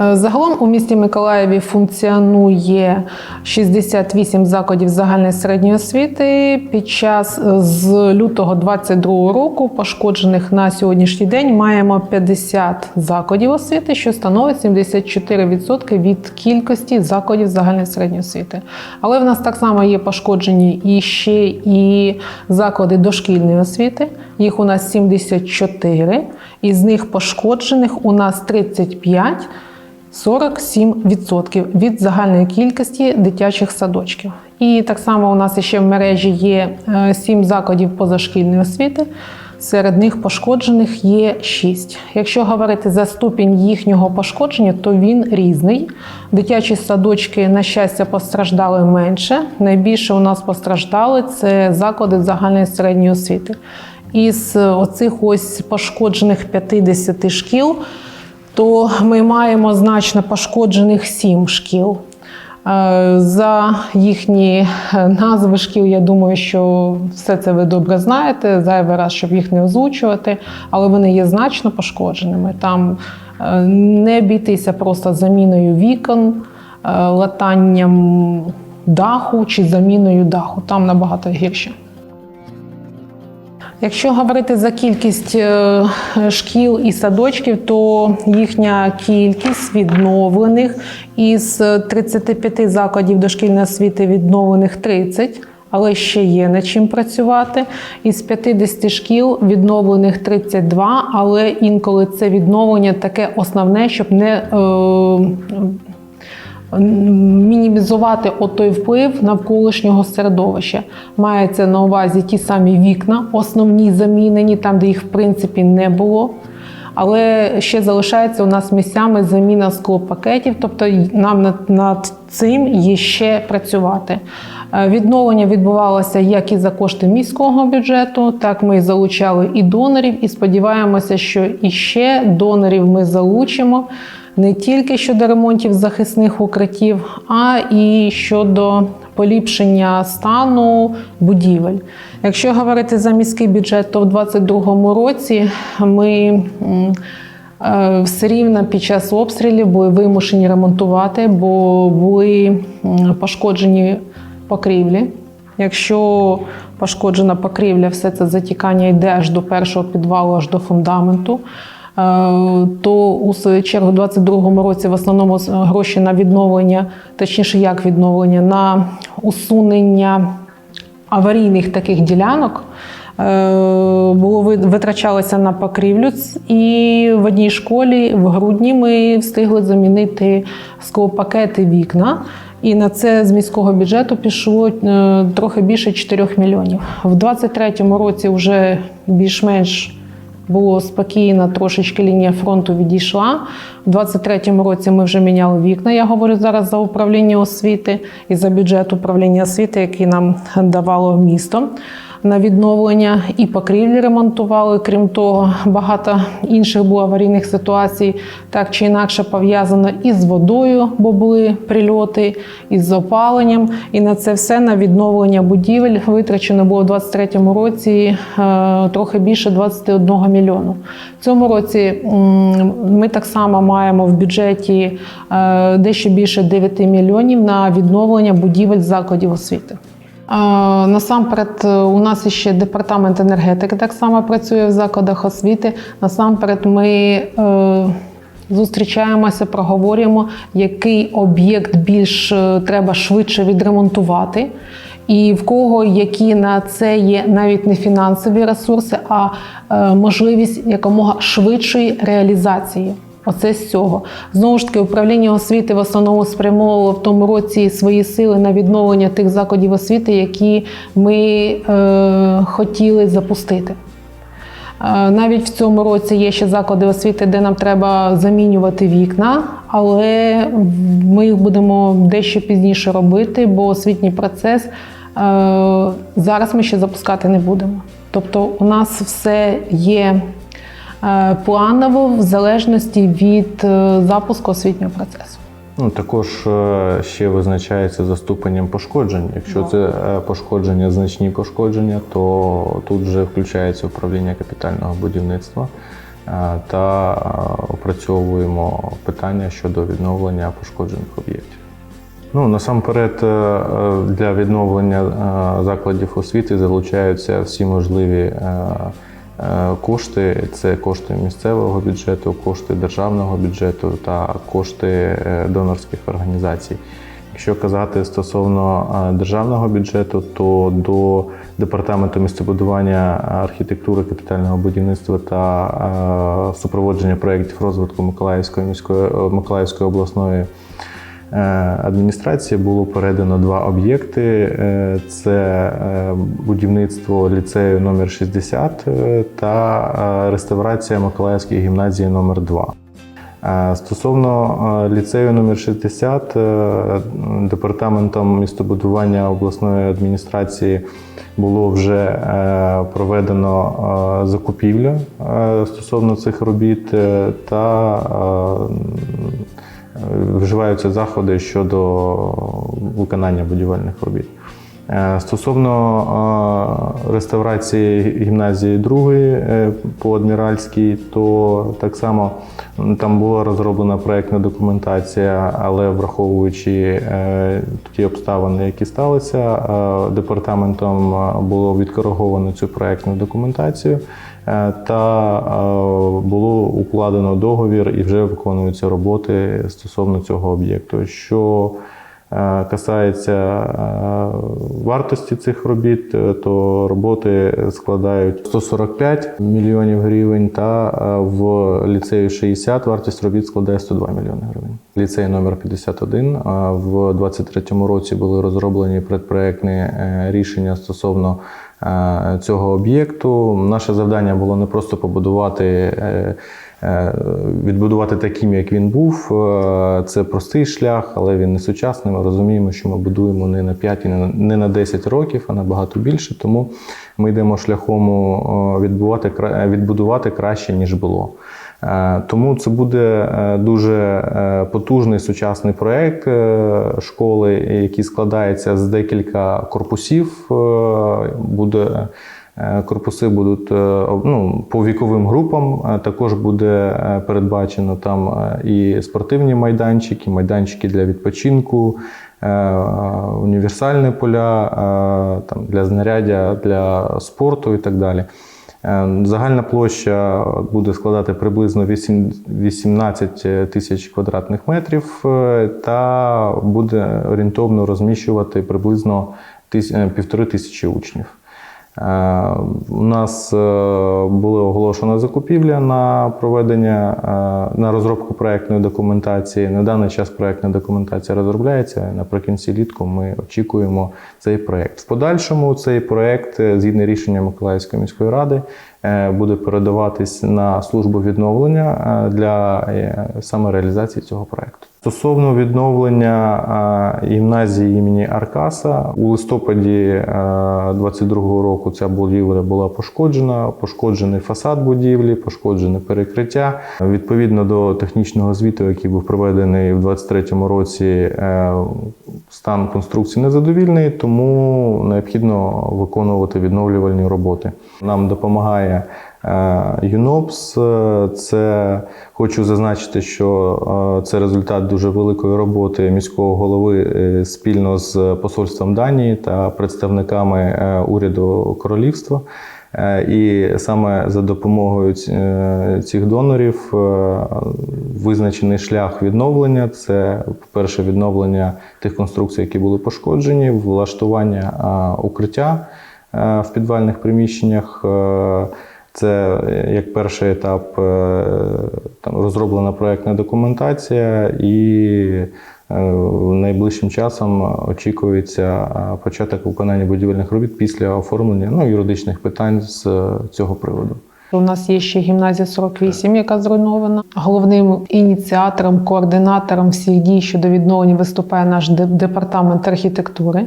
Е, Загалом у місті Миколаєві функціонує 68 закладів загальної середньої освіти. Під час е, з лютого 2022 року пошкоджених на сьогоднішній день маємо 50 закладів освіти, що становить 74% від кількості закладів загальної середньої освіти. Але в нас так само є пошкоджені і ще і заклади дошкільної освіти. Їх у нас 74, із них пошкоджених у нас 35. 47% від загальної кількості дитячих садочків. І так само у нас ще в мережі є 7 закладів позашкільної освіти. Серед них пошкоджених є 6. Якщо говорити за ступінь їхнього пошкодження, то він різний. Дитячі садочки, на щастя, постраждали менше. Найбільше у нас постраждали це заклади загальної середньої освіти. Із оцих ось пошкоджених 50 шкіл то ми маємо значно пошкоджених сім шкіл. Е, За їхні е, назви шкіл, я думаю, що все це ви добре знаєте, зайвий раз, щоб їх не озвучувати, але вони є значно пошкодженими. Там е, не обійтися просто заміною вікон, латанням даху чи заміною даху. Там набагато гірше. Якщо говорити за кількість е, шкіл і садочків, то їхня кількість відновлених із 35 закладів дошкільної освіти відновлених 30, але ще є над чим працювати. Із 50 шкіл відновлених 32, але інколи це відновлення таке основне, щоб не е, мінімізувати отой вплив навколишнього середовища. Мається на увазі ті самі вікна, основні замінені, там, де їх в принципі не було. Але ще залишається у нас місцями заміна склопакетів, тобто нам над, над цим є ще працювати. Е, Відновлення відбувалося як і за кошти міського бюджету, так ми залучали і донорів, і сподіваємося, що і ще донорів ми залучимо не тільки щодо ремонтів захисних укриттів, а і щодо поліпшення стану будівель. Якщо говорити за міський бюджет, то в 2022 році ми е, все рівно під час обстрілів були вимушені ремонтувати, бо були пошкоджені покрівлі. Якщо пошкоджена покрівля, все це затікання йде аж до першого підвалу, аж до фундаменту. Е, То у свою чергу, у 2022 році в основному гроші на відновлення, точніше, як відновлення, на усунення аварійних таких ділянок. е, Було витрачалося на покрівлю, і в одній школі в грудні ми встигли замінити склопакети вікна. І на це з міського бюджету пішло е, трохи більше 4 мільйонів. В 2023 році вже більш-менш було спокійно, трошечки лінія фронту відійшла. У 23-му році ми вже міняли вікна. Я говорю зараз за управління освіти і за бюджет управління освіти, який нам давало місто. На відновлення і покрівлі ремонтували. Крім того, багато інших було аварійних ситуацій, так чи інакше пов'язано із водою, бо були прильоти, із опаленням. І на це все на відновлення будівель витрачено було у 2023 році е, трохи більше 21 мільйону. В цьому році ми так само маємо в бюджеті е, дещо більше 9 мільйонів на відновлення будівель закладів освіти. Насамперед, е, у нас ще департамент енергетики так само працює в закладах освіти. Насамперед, ми е, зустрічаємося, проговорюємо, який об'єкт більш е, треба швидше відремонтувати. І в кого які на це є навіть не фінансові ресурси, а можливість якомога швидшої реалізації. Оце з цього. Знову ж таки, управління освіти в основному спрямовувало в тому році свої сили на відновлення тих закладів освіти, які ми е, хотіли запустити. Е, Навіть в цьому році є ще заклади освіти, де нам треба замінювати вікна, але ми їх будемо дещо пізніше робити, бо освітній процес е, зараз ми ще запускати не будемо. Тобто, у нас все є планово в залежності від е, запуску освітнього процесу. Ну, також е, ще визначається за ступенем пошкоджень. Якщо це е, пошкодження, значні пошкодження, то тут вже включається управління капітального будівництва. та е, опрацьовуємо питання щодо відновлення пошкоджених об'єктів. Ну, насамперед, е, е, для відновлення е, закладів освіти залучаються всі можливі е, е, кошти. Це кошти місцевого бюджету, кошти державного бюджету та кошти е, донорських організацій. Якщо казати стосовно е, державного бюджету, то до департаменту містобудування, архітектури, капітального будівництва та е, супроводження проєктів розвитку Миколаївської міської е, Миколаївської обласної е, адміністрації було передано два об'єкти: Е, це е, будівництво ліцею номер 60 е, та е, реставрація Миколаївської гімназії номер 2 Е, Стосовно е, ліцею номер 60 е, департаментом містобудування обласної адміністрації було вже е, проведено е, закупівля е, стосовно цих робіт е, та е, вживаються заходи щодо виконання будівельних робіт. Е, Стосовно е, реставрації гімназії другої е, по Адміральській, то так само там була розроблена проєктна документація, але враховуючи ті обставини, які сталися, департаментом було відкориговано цю проєктну документацію та е, було укладено договір і вже виконуються роботи стосовно цього об'єкту. Що Е, Касається е, вартості цих робіт, е, то роботи складають 145 мільйонів гривень, та е, в ліцею 60 вартість робіт складає 102 мільйони гривень. Ліцей номер 51 е, в 2023 році були розроблені предпроектні е, рішення стосовно е, цього об'єкту. Наше завдання було не просто побудувати. е, е, Відбудувати таким, як він був, е, це простий шлях, але він не сучасний. Ми розуміємо, що ми будуємо не на 5 і не на- не 10 років, а набагато більше. Тому ми йдемо шляхом е, відбувати, відбудувати краще, ніж було. Е, Тому це буде е, дуже е, потужний сучасний проєкт школи, який складається з декілька корпусів. Буде Корпуси будуть ну, по віковим групам. Також буде передбачено там і спортивні майданчики, майданчики для відпочинку, універсальні поля там, для знаряддя, для спорту і так далі. Е, Загальна площа буде складати приблизно 8 18 тисяч квадратних метрів е, та буде орієнтовно розміщувати приблизно е, півтори тисячі учнів. Е, У нас е, була оголошена закупівля на проведення е, на розробку проектної документації. На даний час проектна документація розробляється. Наприкінці літку ми очікуємо цей проект. В подальшому цей проект, згідно рішення Миколаївської міської ради, буде передаватись на службу відновлення для саме реалізації цього проекту. Стосовно відновлення гімназії імені Аркаса у листопаді 22-го року ця будівля була пошкоджена. Пошкоджений фасад будівлі, пошкоджене перекриття. Відповідно до технічного звіту, який був проведений в 23-му році, е, стан конструкції незадовільний, тому необхідно виконувати відновлювальні роботи. Нам допомагає ЮНОПС. Е, Це хочу зазначити, що е, це результат дуже великої роботи міського голови е, спільно з посольством Данії та представниками е, уряду королівства. Е, І саме за допомогою е, цих донорів е, визначений шлях відновлення. Це, по-перше, відновлення тих конструкцій, які були пошкоджені, влаштування е, укриття е, в підвальних приміщеннях. Це е, як перший етап е, там розроблена проектна документація, і е, найближчим часом очікується початок виконання будівельних робіт після оформлення ну, юридичних питань з цього приводу. У нас є ще гімназія 48, яка зруйнована. Головним ініціатором, координатором всіх дій щодо відновлення виступає наш департамент архітектури.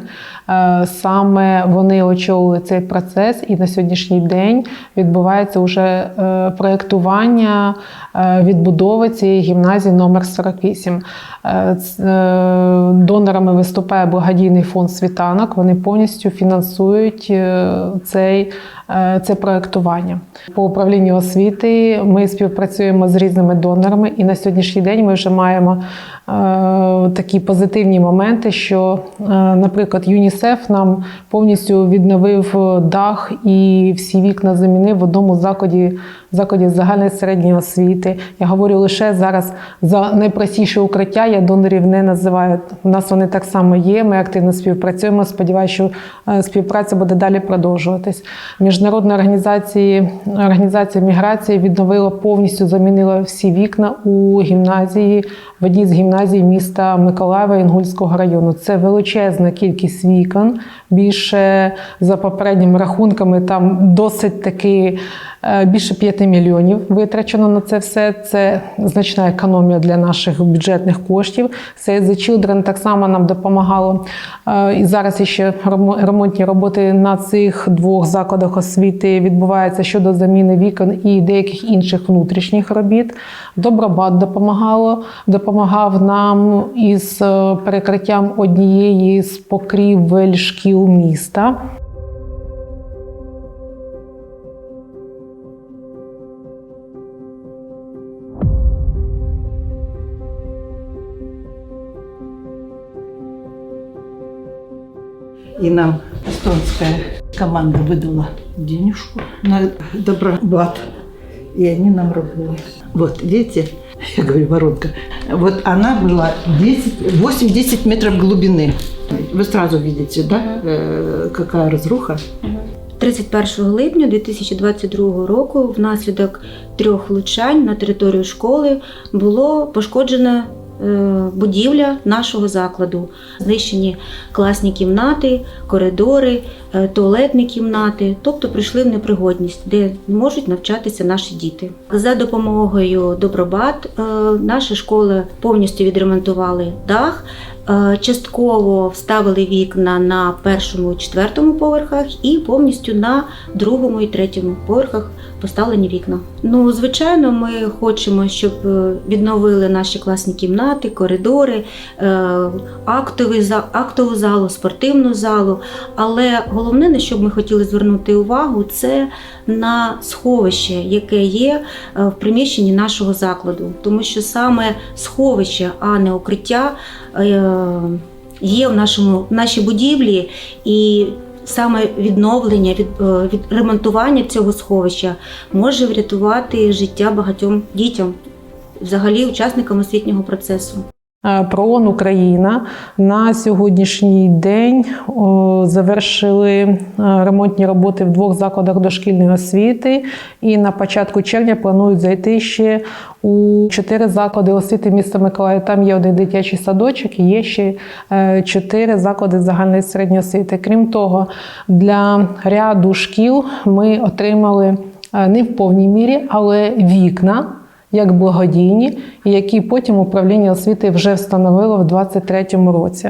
Е, Саме вони очолили цей процес, і на сьогоднішній день відбувається вже е, проєктування е, відбудови цієї гімназії номер 48. Е, ц- е, Донорами виступає благодійний фонд світанок. Вони повністю фінансують цей це проектування. По управлінню освіти ми співпрацюємо з різними донорами, і на сьогоднішній день ми вже маємо е, такі позитивні моменти, що, е, наприклад, ЮНІСЕФ нам повністю відновив дах і всі вікна замінив в одному закладі, закладі загальної середньої освіти. Я говорю лише зараз за найпростіше укриття. Я донорів не називаю. У нас вони так само є. Ми активно співпрацюємо. Сподіваюся, що е, співпраця буде далі продовжуватись. Міжнародна організація, організація міграції відновила повністю замінила всі вікна у гімназії в одній з гімназій міста Миколаєва Інгульського району. Це величезна кількість вікон. Більше за попередніми рахунками там досить таки більше 5 мільйонів витрачено на це все. Це значна економія для наших бюджетних коштів. Save the Children так само нам допомагало. Е, І зараз ще ремонтні роботи на цих двох закладах освіти відбуваються щодо заміни вікон і деяких інших внутрішніх робіт. Добробат допомагало, допомагав нам із е, перекриттям однієї з покрівель шкіл міста. И нам эстонская команда выдала денежку на добробат. И они нам рубили. Вот, видите, я говорю, воронка. Вот она была 10 8-10 метров глубины. Вы сразу видите, да, э, какая разруха. 31 липня 2022 року внаслідок трьох влучань на територію школи було пошкоджена е, будівля нашого закладу. Знищені класні кімнати, коридори, е, туалетні кімнати, тобто прийшли в непригодність, де можуть навчатися наші діти. За допомогою Добробат е, наша школа повністю відремонтували дах. Е, Частково вставили вікна на першому і четвертому поверхах, і повністю на другому і третьому поверхах поставлені вікна. Ну, звичайно, ми хочемо, щоб е, відновили наші класні кімнати, коридори, е, актову залу, спортивну залу. Але головне, на що б ми хотіли звернути увагу, це на сховище, яке є е, в приміщенні нашого закладу, тому що саме сховище, а не укриття, є в нашому в нашій будівлі, і саме відновлення, від, е, від ремонтування цього сховища може врятувати життя багатьом дітям, взагалі учасникам освітнього процесу. Е, ПРООН Україна на сьогоднішній день завершили е, ремонтні роботи в двох закладах дошкільної освіти, і на початку червня планують зайти ще у чотири заклади освіти міста Миколаїв. Там є один дитячий садочок і є ще е, чотири заклади загальної середньої освіти. Крім того, для ряду шкіл ми отримали е, не в повній мірі, але вікна як благодійні, які потім управління освіти вже встановило в 2023 році.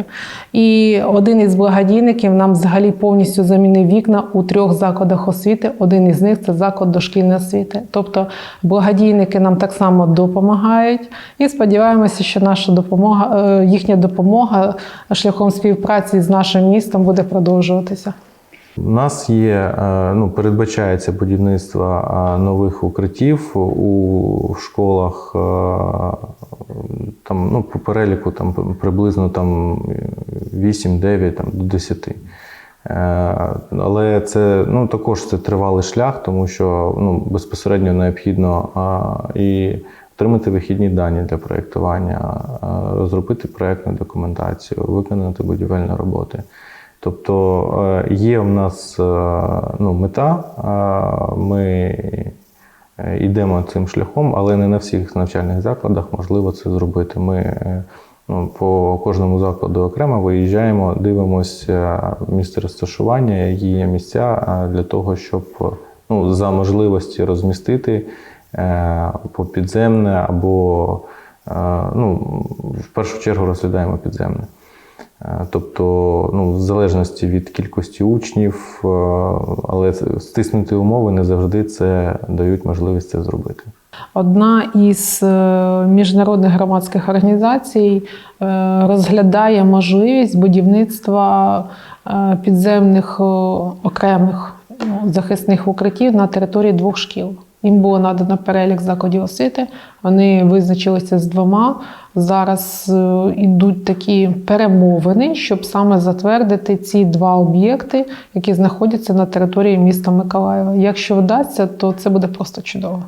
І один із благодійників нам взагалі повністю замінив вікна у трьох закладах освіти. Один із них це заклад дошкільної освіти. Тобто благодійники нам так само допомагають, і сподіваємося, що наша допомога, е, їхня допомога шляхом співпраці з нашим містом буде продовжуватися. У нас є, е, ну, передбачається будівництво е, нових укриттів у школах. е, Там, ну, по переліку там, приблизно там, 8-9 там, до 10. Е, Але це ну, також це тривалий шлях, тому що ну, безпосередньо необхідно і отримати вихідні дані для проєктування, розробити проєктну документацію, виконати будівельні роботи. Тобто е, є в нас е, ну, мета, е, ми йдемо цим шляхом, але не на всіх навчальних закладах можливо це зробити. Ми ну, по кожному закладу окремо виїжджаємо, дивимося місце розташування, які є місця для того, щоб ну, за можливості розмістити по підземне або ну, в першу чергу розглядаємо підземне. Е, Тобто, ну, в залежності від кількості учнів, е, але стиснуті умови не завжди це дають можливість це зробити. Одна із е, міжнародних громадських організацій розглядає можливість будівництва підземних окремих захисних укриттів на території двох шкіл. Їм було надано перелік закладів освіти. Вони визначилися з двома. Зараз йдуть такі перемовини, щоб саме затвердити ці два об'єкти, які знаходяться на території міста Миколаєва. Якщо вдасться, то це буде просто чудово.